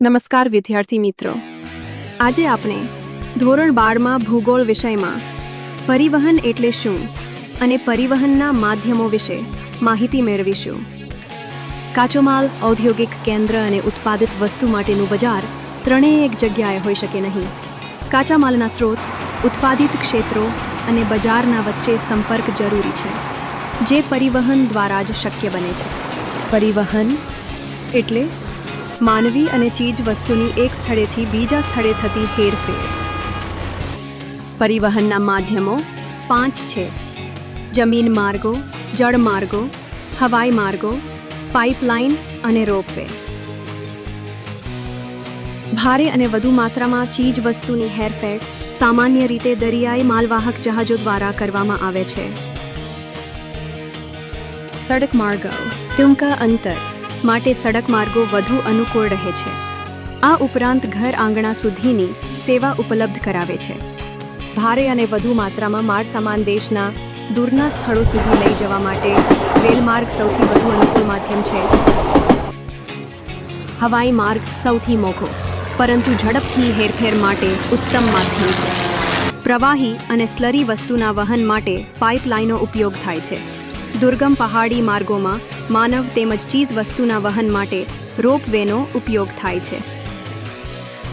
નમસ્કાર વિદ્યાર્થી મિત્રો. આજે આપણે ધોરણ બારમાં ભૂગોળ વિષયમાં પરિવહન એટલે શું અને પરિવહનના માધ્યમો વિશે માહિતી મેળવીશું. કાચો માલ ઔદ્યોગિક કેન્દ્ર અને ઉત્પાદિત વસ્તુ માટેનું બજાર ત્રણેય એક જગ્યાએ હોઈ શકે નહીં. કાચા માલના સ્ત્રોત ઉત્પાદિત ક્ષેત્રો અને બજારના વચ્ચે સંપર્ક જરૂરી છે, જે પરિવહન દ્વારા જ શક્ય બને છે. પરિવહન એટલે માનવી અને ચીજ વસ્તુની એક સ્થળેથી બીજા સ્થળે થતી હેરફેર. પરિવહનના માધ્યમો પાંચ છે. જમીન માર્ગો, જળ માર્ગો, હવાઈ માર્ગો, પાઇપલાઇન અને રોપવે. ભારે અને વધુ માત્રામાં ચીજ વસ્તુની હેરફેર સામાન્ય રીતે દરિયાઈ માલવાહક જહાજો દ્વારા કરવામાં આવે છે. સડક માર્ગો. ટૂંકા અંતર. માટે સડક માર્ગો વધુ અનુકૂળ રહે છે. આ ઉપરાંત ઘર આંગણા સુધીની સેવા ઉપલબ્ધ કરાવે છે. ભારે અને વધુ માત્રામાં માળ સામાન દેશના દૂરના સ્થળો સુધી લઈ જવા માટે રેલમાર્ગ સૌથી વધુ અનુકૂળ માધ્યમ છે. હવાઈ માર્ગ સૌથી મોઘો, પરંતુ ઝડપથી હેરફેર માટે ઉત્તમ માધ્યમ છે. પ્રવાહી અને સ્લરી વસ્તુના વહન માટે પાઇપલાઇનનો ઉપયોગ થાય છે. દુર્ગમ પહાડી માર્ગોમાં માનવ તેમજ ચીજ વસ્તુના વહન માટે રોપવેનો ઉપયોગ થાય છે.